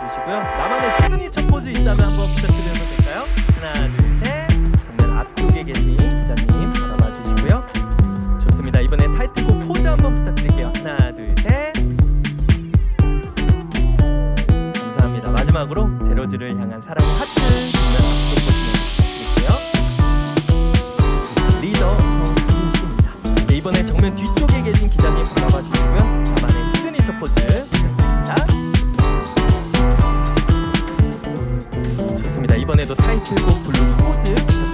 주시고요. 나만의 시그니처 포즈 있다면 한번 부탁드려도 될까요? 하나, 둘, 셋. 정면 앞쪽에 계신 기자님 바라봐 주시고요. 좋습니다. 이번에 타이틀곡 포즈 한번 부탁드릴게요. 하나, 둘, 셋. 감사합니다. 마지막으로 제로즈를 향한 사랑의 하트 정면 앞쪽 보시면 드릴게요. 리더 성민 씨입니다. 네, 이번에 정면 뒤쪽에 계신 기자님 바라봐 주시고요. 나만의 시그니처 포즈 부탁드립니다. 이번에도 타이틀곡 블루스 포즈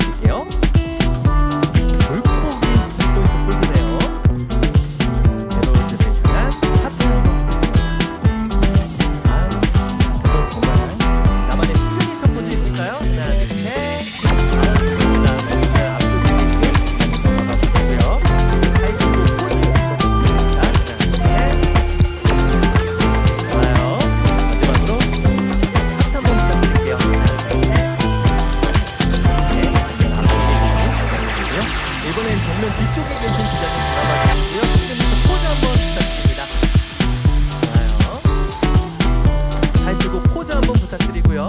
이번엔 정면 뒤쪽에 계신 기자님 바라봐주시고요. 선생님 포즈 한번 부탁드립니다. 좋아요. 잘 들고 포즈 한번 부탁드리고요.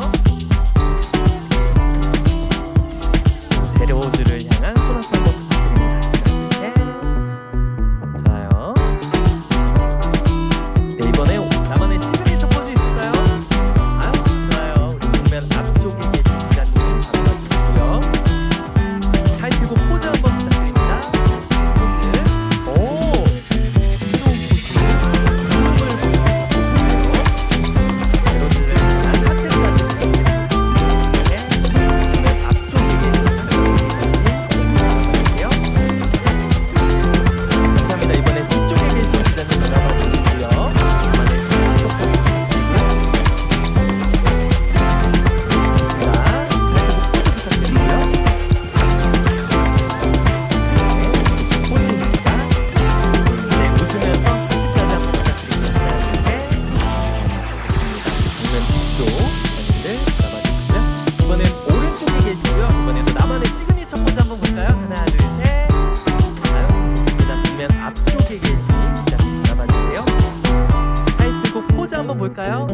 왼쪽 손님들 잡아주시죠. 이번엔 오른쪽에 계시고요. 이번에는 나만의 시그니처 포즈 한번 볼까요? 하나, 둘, 셋. 아유, 좋습니다. 그러면 앞쪽에 계신 자, 잡아주세요. 타이틀곡 포즈 한번 볼까요?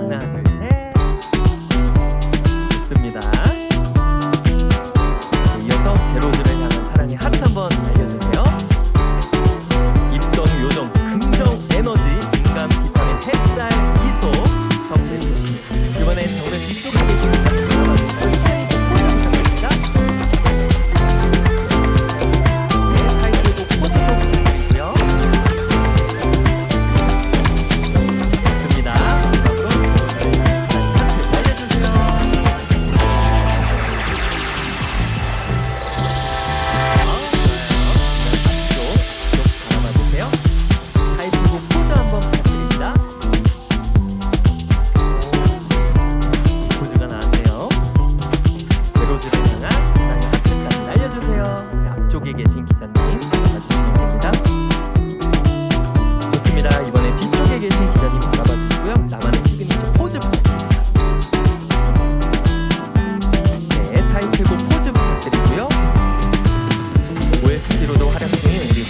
여기 계신 기사님 봐주시면 됩니다. 좋습니다. 이번에 뒤쪽에 계신 기자님 바라봐 주시고요. 나만의 시그니처 포즈 부탁드립니다. 네, 타이틀곡 포즈 부탁드리고요. 뭐, OST로도 활약 중인 우리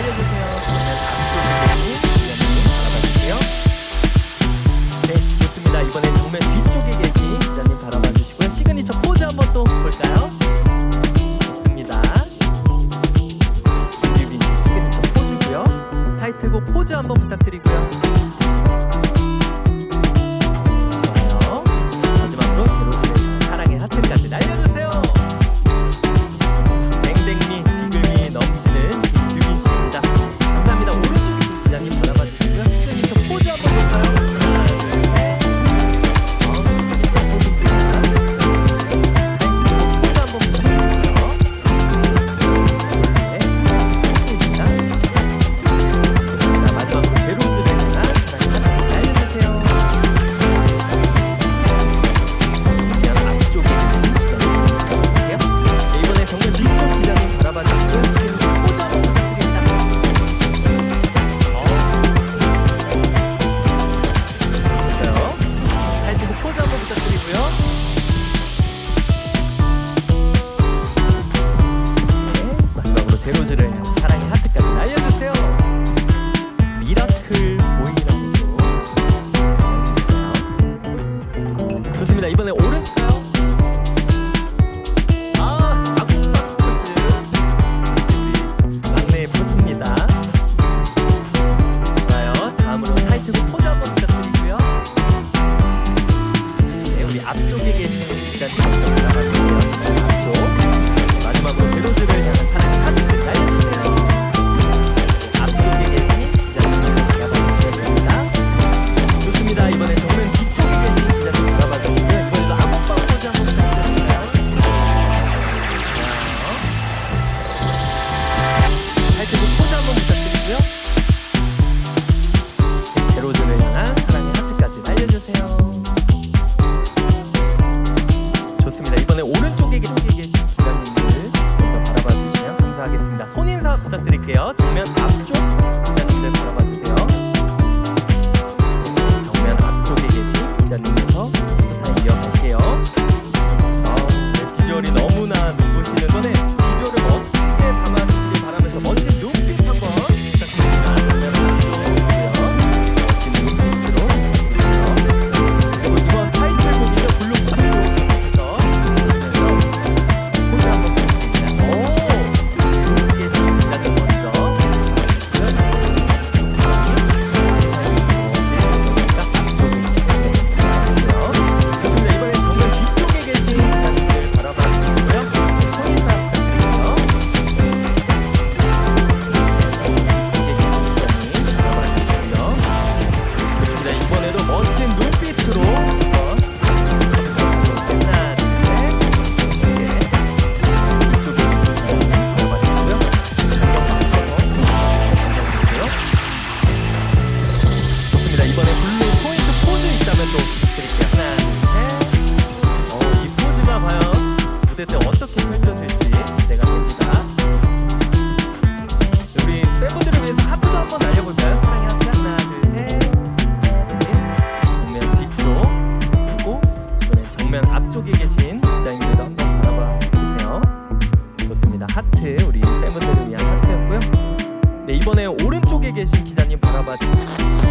알려주세요. 네, 이번엔 정면 뒤쪽에 계신 기자님 바라봐주시고요. 시그니처 포즈 한번 또 볼까요? 좋습니다. 뮤비 시그니처 포즈고요. 타이틀곡 포즈 한번 부탁드리고요. 부탁드리고요. 네, 마지막으로 제로즈를 부탁드릴게요. 정면 앞쪽 기자님들 바라봐 주세요. 정면 앞쪽에 계신 기자님부터 부탁 이어갈게요. 정면 앞쪽에 계신 기자님들도 한번 바라봐 주세요. 좋습니다. 하트 우리 팬분들을 위한 하트였고요. 네 이번에 오른쪽에 계신 기자님 바라봐 주세요.